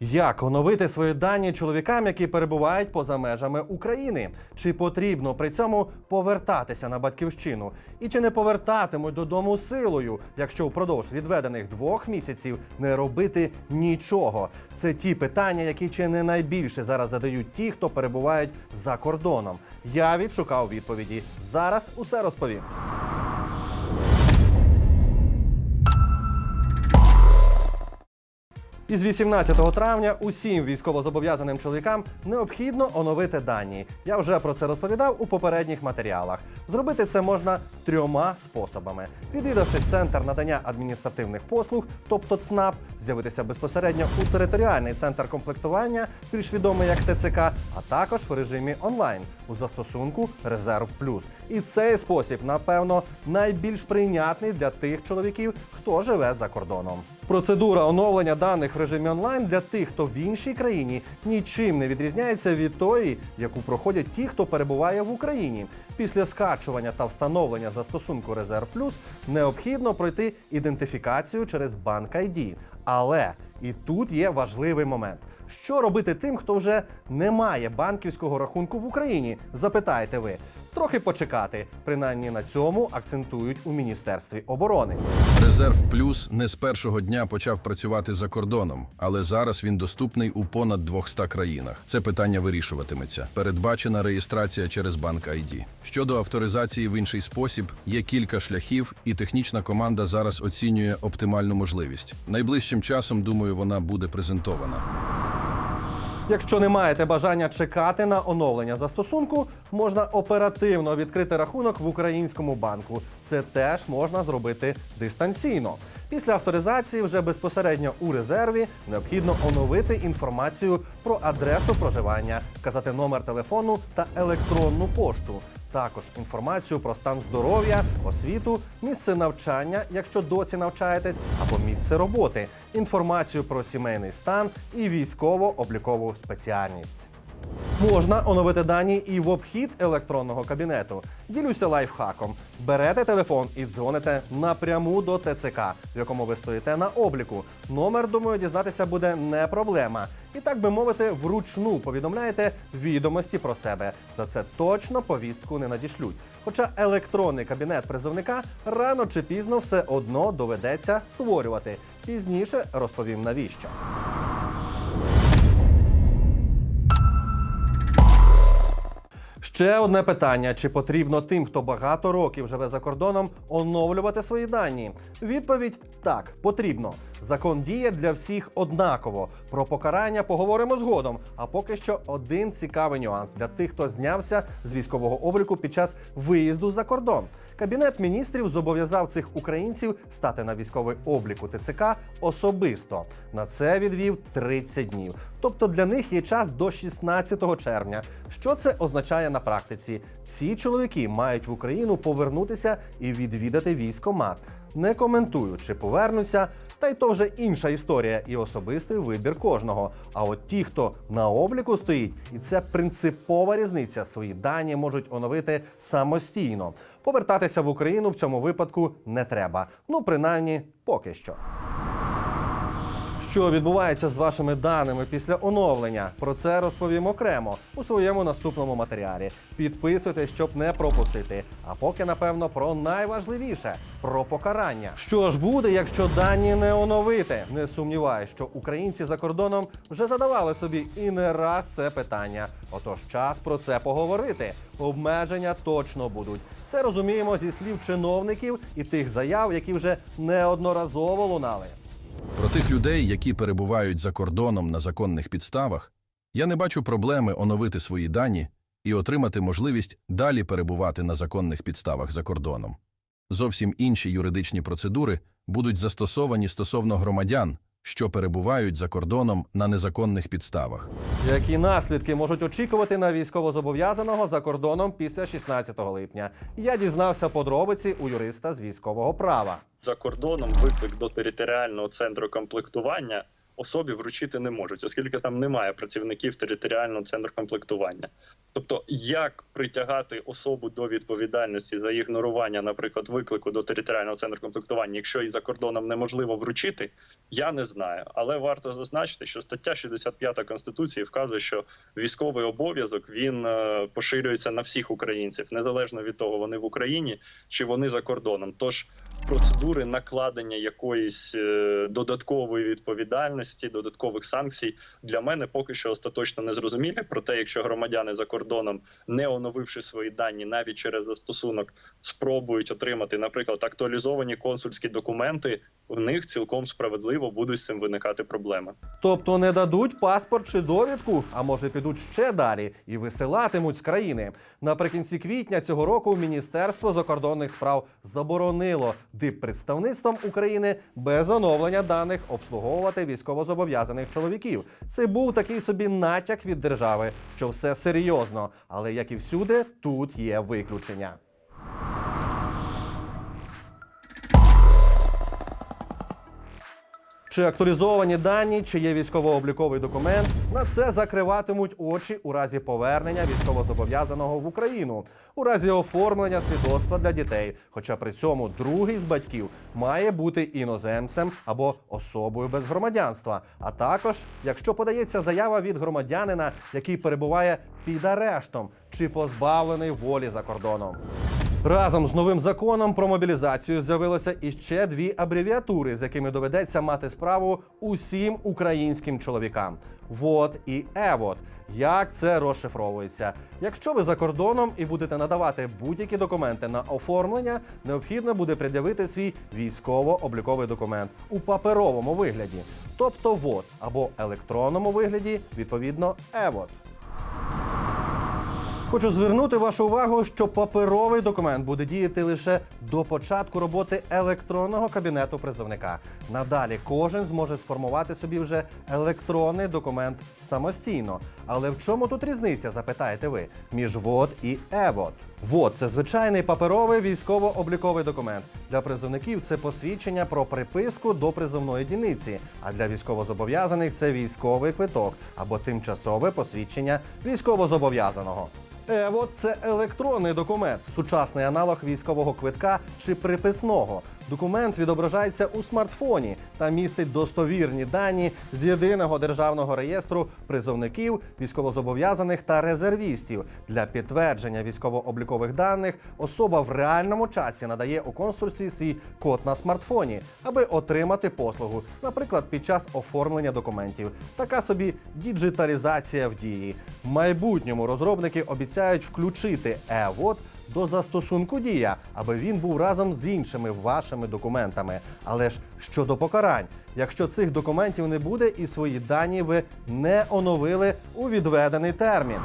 Як оновити свої дані чоловікам, які перебувають поза межами України? Чи потрібно при цьому повертатися на батьківщину? І чи не повертатимуть додому силою, якщо впродовж відведених двох місяців не робити нічого? Це ті питання, які чи не найбільше зараз задають ті, хто перебувають за кордоном. Я відшукав відповіді. Зараз усе розповім. Із 18 травня усім військовозобов'язаним чоловікам необхідно оновити дані. Я вже про це розповідав у попередніх матеріалах. Зробити це можна трьома способами: відвідавши центр надання адміністративних послуг, тобто ЦНАП, з'явитися безпосередньо у територіальний центр комплектування, більш відомий як ТЦК, а також в режимі онлайн у застосунку Резерв Плюс. І цей спосіб, напевно, найбільш прийнятний для тих чоловіків, хто живе за кордоном. Процедура оновлення даних в режимі онлайн для тих, хто в іншій країні нічим не відрізняється від тої, яку проходять ті, хто перебуває в Україні. Після скачування та встановлення застосунку Резерв Плюс необхідно пройти ідентифікацію через банк ID. Але і тут є важливий момент. Що робити тим, хто вже не має банківського рахунку в Україні? Запитаєте ви. Трохи почекати. Принаймні на цьому акцентують у міністерстві оборони. Резерв Плюс не з першого дня почав працювати за кордоном, але зараз він доступний у понад 200 країнах. Це питання вирішуватиметься. Передбачена реєстрація через банк ID. Щодо авторизації в інший спосіб, є кілька шляхів, і технічна команда зараз оцінює оптимальну можливість. Найближчим часом, думаю, вона буде презентована. Якщо не маєте бажання чекати на оновлення застосунку, можна оперативно відкрити рахунок в українському банку. Це теж можна зробити дистанційно. Після авторизації вже безпосередньо у резерві необхідно оновити інформацію про адресу проживання, вказати номер телефону та електронну пошту. Також інформацію про стан здоров'я, освіту, місце навчання, якщо досі навчаєтесь, або місце роботи, інформацію про сімейний стан і військово-облікову спеціальність. Можна оновити дані і в обхід електронного кабінету. Ділюся лайфхаком. Берете телефон і дзвоните напряму до ТЦК, в якому ви стоїте на обліку. Номер, думаю, дізнатися буде не проблема. І так би мовити, вручну повідомляєте відомості про себе. За це точно повістку не надішлють. Хоча електронний кабінет призовника рано чи пізно все одно доведеться створювати. Пізніше розповім навіщо. Ще одне питання: чи потрібно тим, хто багато років живе за кордоном, оновлювати свої дані? Відповідь так, потрібно. Закон діє для всіх однаково. Про покарання поговоримо згодом. А поки що один цікавий нюанс для тих, хто знявся з військового обліку під час виїзду за кордон. Кабінет міністрів зобов'язав цих українців стати на військовий облік у ТЦК особисто. На це відвів 30 днів. Тобто для них є час до 16 червня. Що це означає на практиці? Ці чоловіки мають в Україну повернутися і відвідати військомат. Не коментую, чи повернуться, та й то вже інша історія і особистий вибір кожного. А от ті, хто на обліку стоїть, і це принципова різниця, свої дані можуть оновити самостійно. Повертатися в Україну в цьому випадку не треба. Ну, принаймні, поки що. Що відбувається з вашими даними після оновлення? Про це розповім окремо у своєму наступному матеріалі. Підписуйтесь, щоб не пропустити. А поки, напевно, про найважливіше про покарання. Що ж буде, якщо дані не оновити? Не сумніваюсь, що українці за кордоном вже задавали собі і не раз це питання. Отож, час про це поговорити. Обмеження точно будуть. Це розуміємо зі слів чиновників і тих заяв, які вже неодноразово лунали. Про тих людей, які перебувають за кордоном на законних підставах, я не бачу проблеми оновити свої дані і отримати можливість далі перебувати на законних підставах за кордоном. Зовсім інші юридичні процедури будуть застосовані стосовно громадян, що перебувають за кордоном на незаконних підставах. Які наслідки можуть очікувати на військовозобов'язаного за кордоном після 16 липня? Я дізнався подробиці у юриста з військового права. за кордоном виклик до територіального центру комплектування особі вручити не можуть, оскільки там немає працівників територіального центру комплектування. Тобто, як притягати особу до відповідальності за ігнорування, наприклад, виклику до територіального центру комплектування, якщо і за кордоном неможливо вручити, я не знаю. Але варто зазначити, що стаття 65 конституції вказує, що військовий обов'язок він е, поширюється на всіх українців, незалежно від того, вони в Україні чи вони за кордоном. Тож процедури накладення якоїсь е, додаткової відповідальності, додаткових санкцій для мене поки що остаточно не зрозумілі. Проте, якщо громадяни за кордоном, не оновивши свої дані, навіть через застосунок, спробують отримати, наприклад, актуалізовані консульські документи, у них цілком справедливо будуть з цим виникати проблеми. Тобто не дадуть паспорт чи довідку, а може підуть ще далі і висилатимуть з країни. Наприкінці квітня цього року Міністерство закордонних справ заборонило диппредставництвом України без оновлення даних обслуговувати військовозобов'язаних чоловіків. Це був такий собі натяк від держави, що все серйозно. Але як і всюди, тут є виключення. Чи актуалізовані дані, чи є військово-обліковий документ, на це закриватимуть очі у разі повернення військовозобов'язаного в Україну, у разі оформлення свідоцтва для дітей. Хоча при цьому другий з батьків має бути іноземцем або особою без громадянства. А також, якщо подається заява від громадянина, який перебуває під арештом чи позбавлений волі за кордоном. Разом з новим законом про мобілізацію з'явилося іще дві абревіатури, з якими доведеться мати справу усім українським чоловікам: ВОД і ЕВОД. Як це розшифровується? Якщо ви за кордоном і будете надавати будь-які документи на оформлення, необхідно буде пред'явити свій військово-обліковий документ у паперовому вигляді, тобто ВОД або електронному вигляді, відповідно ЕВОД. Хочу звернути вашу увагу, що паперовий документ буде діяти лише до початку роботи електронного кабінету призовника. Надалі кожен зможе сформувати собі вже електронний документ самостійно. Але в чому тут різниця, запитаєте ви, між ВОД і ЕВОД? ВОД це звичайний паперовий військово-обліковий документ. Для призовників це посвідчення про приписку до призовної дільниці. А для військовозобов'язаних це військовий квиток або тимчасове посвідчення військовозобов'язаного. ЕВО це електронний документ, сучасний аналог військового квитка чи приписного. Документ відображається у смартфоні та містить достовірні дані з єдиного державного реєстру призовників, військовозобов'язаних та резервістів. Для підтвердження військово-облікових даних особа в реальному часі надає у консульстві свій код на смартфоні, аби отримати послугу, наприклад, під час оформлення документів. Така собі діджиталізація в дії. В майбутньому розробники обіцяють включити ЕВОД до застосунку дія, аби він був разом з іншими вашими документами. Але ж щодо покарань, якщо цих документів не буде і свої дані ви не оновили у відведений термін.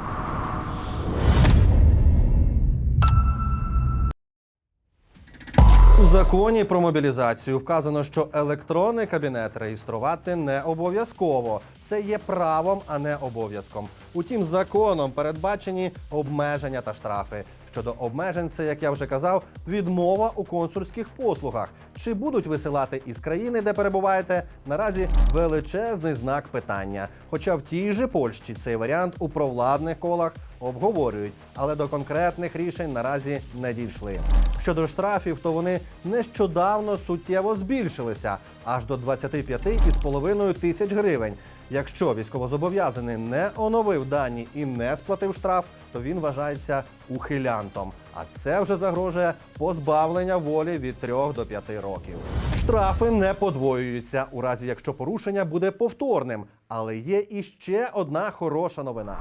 У законі про мобілізацію вказано, що електронний кабінет реєструвати не обов'язково. Це є правом, а не обов'язком. Утім, законом передбачені обмеження та штрафи. Щодо обмежень, це, як я вже казав, відмова у консульських послугах. Чи будуть висилати із країни, де перебуваєте, наразі величезний знак питання. Хоча в тій же Польщі цей варіант у провладних колах обговорюють, але до конкретних рішень наразі не дійшли. Щодо штрафів, то вони нещодавно суттєво збільшилися аж до 25,5 тисяч гривень. Якщо військовозобов'язаний не оновив дані і не сплатив штраф, то він вважається ухилянтом. А це вже загрожує позбавлення волі від 3 до 5 років. Штрафи не подвоюються у разі, якщо порушення буде повторним. Але є іще одна хороша новина.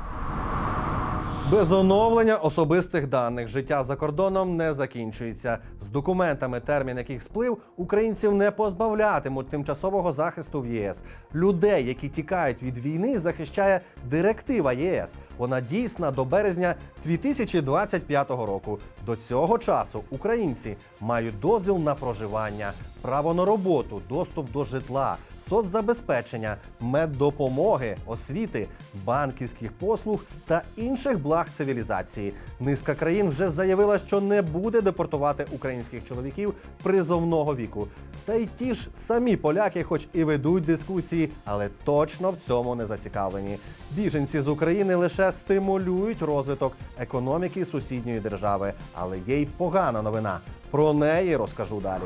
Без оновлення особистих даних життя за кордоном не закінчується. З документами, термін яких сплив, українців не позбавлятимуть тимчасового захисту в ЄС. Людей, які тікають від війни, захищає директива ЄС. Вона дійсна до березня 2025 року. До цього часу українці мають дозвіл на проживання, право на роботу, доступ до житла, соцзабезпечення, меддопомоги, освіти, банківських послуг та інших благ цивілізації. Низка країн вже заявила, що не буде депортувати українських чоловіків призовного віку. Та й ті ж самі поляки, хоч і ведуть дискусії, але точно в цьому не зацікавлені. Біженці з України лише стимулюють розвиток економіки сусідньої держави. Але є й погана новина. Про неї розкажу далі.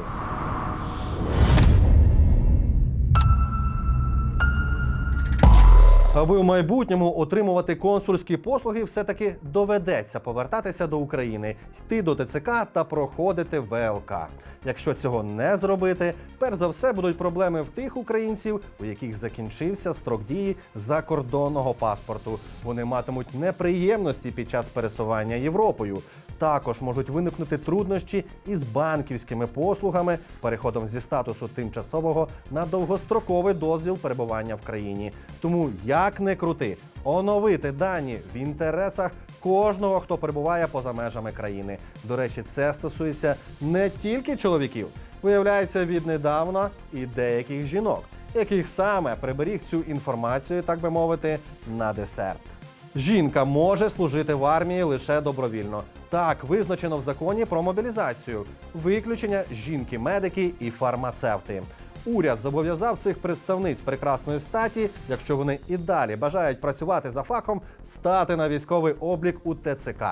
Аби в майбутньому отримувати консульські послуги, все-таки доведеться повертатися до України, йти до ТЦК та проходити ВЛК. Якщо цього не зробити, перш за все будуть проблеми в тих українців, у яких закінчився строк дії закордонного паспорту. Вони матимуть неприємності під час пересування Європою. Також можуть виникнути труднощі із банківськими послугами, переходом зі статусу тимчасового на довгостроковий дозвіл перебування в країні. Тому як не крути, оновити дані в інтересах кожного, хто перебуває поза межами країни. До речі, це стосується не тільки чоловіків, виявляється віднедавна і деяких жінок, яких саме приберіг цю інформацію, так би мовити, на десерт. Жінка може служити в армії лише добровільно. Так визначено в законі про мобілізацію. Виключення жінки-медики і фармацевти. Уряд зобов'язав цих представниць прекрасної статі, якщо вони і далі бажають працювати за фахом, стати на військовий облік у ТЦК.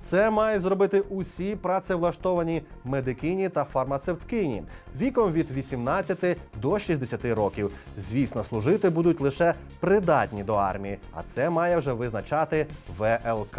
Це мають зробити усі працевлаштовані медикині та фармацевткині віком від 18 до 60 років. Звісно, служити будуть лише придатні до армії, а це має вже визначати ВЛК.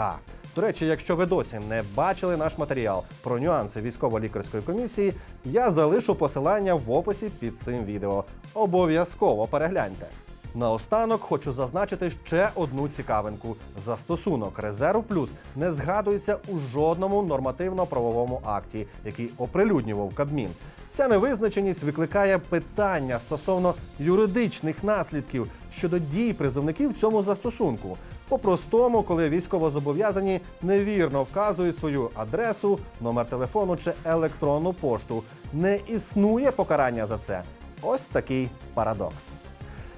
До речі, якщо ви досі не бачили наш матеріал про нюанси військово-лікарської комісії, я залишу посилання в описі під цим відео. Обов'язково перегляньте. Наостанок хочу зазначити ще одну цікавинку: застосунок Резерв Плюс не згадується у жодному нормативно-правовому акті, який оприлюднював Кабмін. Ця невизначеність викликає питання стосовно юридичних наслідків щодо дій призовників в цьому застосунку. По-простому, коли військовозобов'язані невірно вказують свою адресу, номер телефону чи електронну пошту, не існує покарання за це. Ось такий парадокс.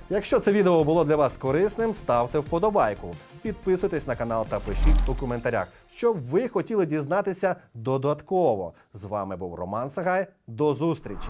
Якщо це відео було для вас корисним, ставте вподобайку, підписуйтесь на канал та пишіть у коментарях, що ви хотіли дізнатися додатково. З вами був Роман Сагай. До зустрічі!